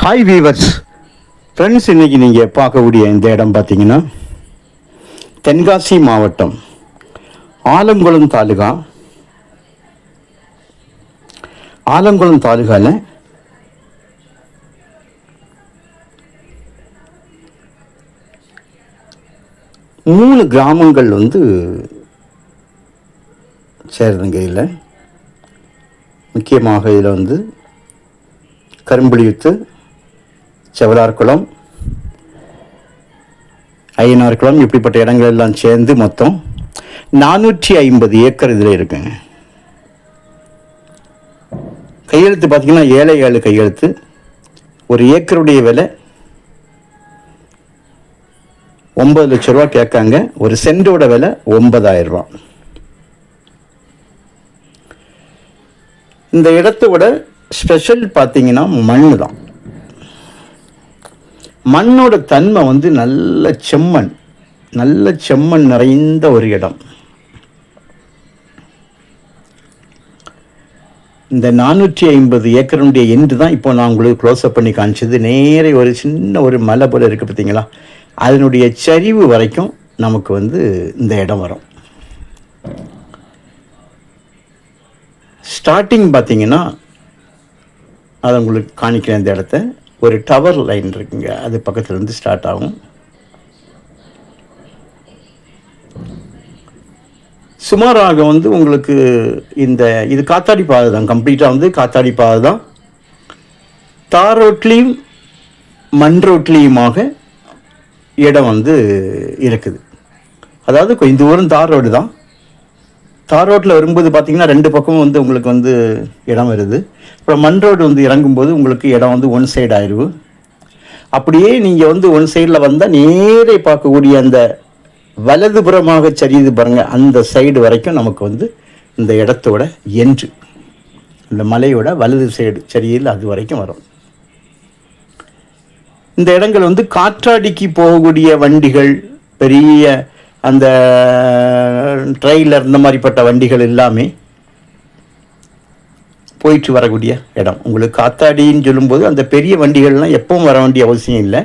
Hi viewers friends இன்னைக்கு நீங்கள் பார்க்கக்கூடிய இந்த இடம் பார்த்தீங்கன்னா தென்காசி மாவட்டம் ஆலங்குளம் தாலுகா. ஆலங்குளம் தாலுகாவில் மூணு கிராமங்கள் வந்து சேருதுங்க இதில். முக்கியமாக இதில் வந்து கரும்புலியுத்து செவலார்குளம் ஐயனார்குளம் இப்படிப்பட்ட இடங்கள் எல்லாம் சேர்ந்து மொத்தம் நானூற்றி ஐம்பது ஏக்கர் இதில் இருக்குங்க கையெழுத்து பார்த்தீங்கன்னா ஏழை ஏழு கையெழுத்து. ஒரு ஏக்கருடைய விலை ஒன்பது லட்ச ரூபா கேட்காங்க. ஒரு சென்டோட விலை ஒன்பதாயிரம் ரூபா. இந்த இடத்தோட ஸ்பெஷல் பார்த்தீங்கன்னா மண் தான் மண்ணோட தன்மை வந்து நல்ல செம்மண் நல்ல செம்மண் நிறைந்த ஒரு இடம். இந்த நானூற்றி ஐம்பது ஏக்கருடைய எண்டு தான் இப்போ நான் உங்களுக்கு க்ளோஸ்அப் பண்ணி காமிச்சது. நேரே ஒரு சின்ன ஒரு மலை போல் இருக்குது பார்த்தீங்களா? அதனுடைய சரிவு வரைக்கும் நமக்கு வந்து இந்த இடம் வரும். ஸ்டார்டிங் பார்த்தீங்கன்னா அதை உங்களுக்கு காணிக்கிறேன் இந்த இடத்த. ஒரு டவர் லைன் இருக்குங்க. அது பக்கத்துலேருந்து ஸ்டார்ட் ஆகும். சுமாராக வந்து உங்களுக்கு இந்த இது காத்தாடி பாதை தான். கம்ப்ளீட்டாக வந்து காத்தாடி பாதை தான். தார் ரோட்லேயும் மண் ரோட்லேயுமாக இடம் வந்து இருக்குது. அதாவது கொஞ்சம் தூரம் தார் ரோடு தான். தார் ரோட்டில் வரும்போது பார்த்தீங்கன்னா ரெண்டு பக்கமும் வந்து உங்களுக்கு வந்து இடம் வருது. அப்புறம் மண் ரோடு வந்து இறங்கும்போது உங்களுக்கு இடம் வந்து ஒன் சைடு ஆயிரும் அப்படியே நீங்கள் வந்து ஒன் சைடில் வந்தால் நேரே பார்க்கக்கூடிய அந்த வலதுபுறமாக சரியுது பாருங்கள் அந்த சைடு வரைக்கும் நமக்கு வந்து இந்த இடத்தோட என்று இந்த மலையோட வலது சைடு சரியில் அது வரைக்கும் வரும். இந்த இடங்கள் வந்து காற்றாடிக்கு போகக்கூடிய வண்டிகள் பெரிய அந்த ட்ரெயிலர் இந்த மாதிரிப்பட்ட வண்டிகள் எல்லாமே போயிட்டு வரக்கூடிய இடம். உங்களுக்கு காத்தாடின்னு சொல்லும்போது அந்த பெரிய வண்டிகள்லாம் எப்பவும் வர வேண்டிய அவசியம் இல்லை.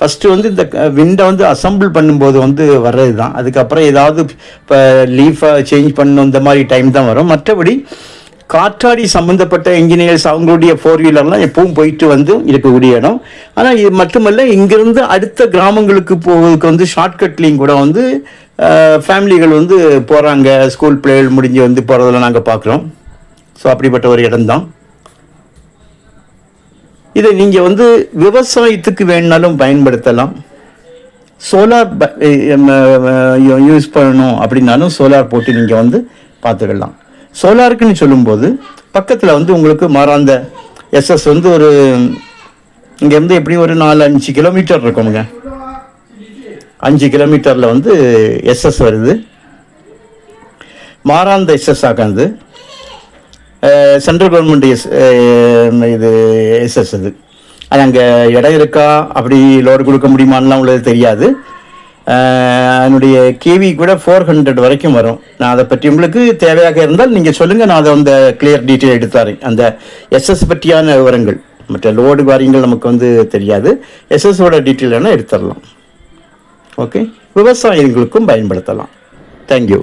ஃபஸ்ட்டு வந்து இந்த விண்டை வந்து அசம்பிள் பண்ணும்போது வந்து வர்றது தான் அதுக்கப்புறம் ஏதாவது இப்போ லீஃபை சேஞ்ச் பண்ணணும் இந்த மாதிரி டைம் தான் வரும். மற்றபடி காற்றாடி சம்மந்தப்பட்ட இன்ஜினியர்ஸ் அவங்களுடைய ஃபோர் வீலர்லாம் எப்பவும் போயிட்டு வந்து இருக்கக்கூடிய இடம். ஆனால் இது மட்டுமல்ல இங்கிருந்து அடுத்த கிராமங்களுக்கு போவதுக்கு வந்து ஷார்ட்கட்லேயும் கூட வந்து ஃபேமிலிகள் வந்து போகிறாங்க ஸ்கூல் பிள்ளைகள் முடிஞ்சு வந்து போகிறதெல்லாம் நாங்கள் பார்க்குறோம். ஸோ அப்படிப்பட்ட ஒரு இடம்தான். இதை நீங்கள் வந்து விவசாயத்துக்கு வேணாலும் பயன்படுத்தலாம். சோலார் யூஸ் பண்ணணும் அப்படின்னாலும் சோலார் போட்டு நீங்கள் வந்து பார்த்துக்கலாம். சோலாருக்குன்னு சொல்லும்போது பக்கத்தில் வந்து உங்களுக்கு மாறாந்த எஸ்எஸ் வந்து ஒரு இங்கேருந்து எப்படியும் ஒரு நாலு அஞ்சு கிலோமீட்டர் இருக்குமுங்க. அஞ்சு கிலோமீட்டரில் வந்து எஸ்எஸ் வருது. மாறாந்த எஸ்எஸ் ஆகாது சென்ட்ரல் கவர்மெண்ட் எஸ் இது எஸ்எஸ் இது அது. அங்கே இடம் இருக்கா? அப்படி லோடு கொடுக்க முடியுமான்லாம் உள்ளது தெரியாது. அதனுடைய கேவி கூட ஃபோர் ஹண்ட்ரட் வரைக்கும் வரும். நான் அதை பற்றி உங்களுக்கு தேவையாக இருந்தால் நீங்கள் சொல்லுங்கள் நான் அதை அந்த கிளியர் டீட்டெயில் எடுத்தாரேன் அந்த எஸ்எஸ் பற்றியான விவரங்கள் மற்ற லோடு காரியங்கள் நமக்கு வந்து தெரியாது. எஸ்எஸோட டீட்டெயில் வேணால் எடுத்துடலாம். ஓகே விவசாயிகளுக்கும் பயன்படுத்தலாம். தேங்க்யூ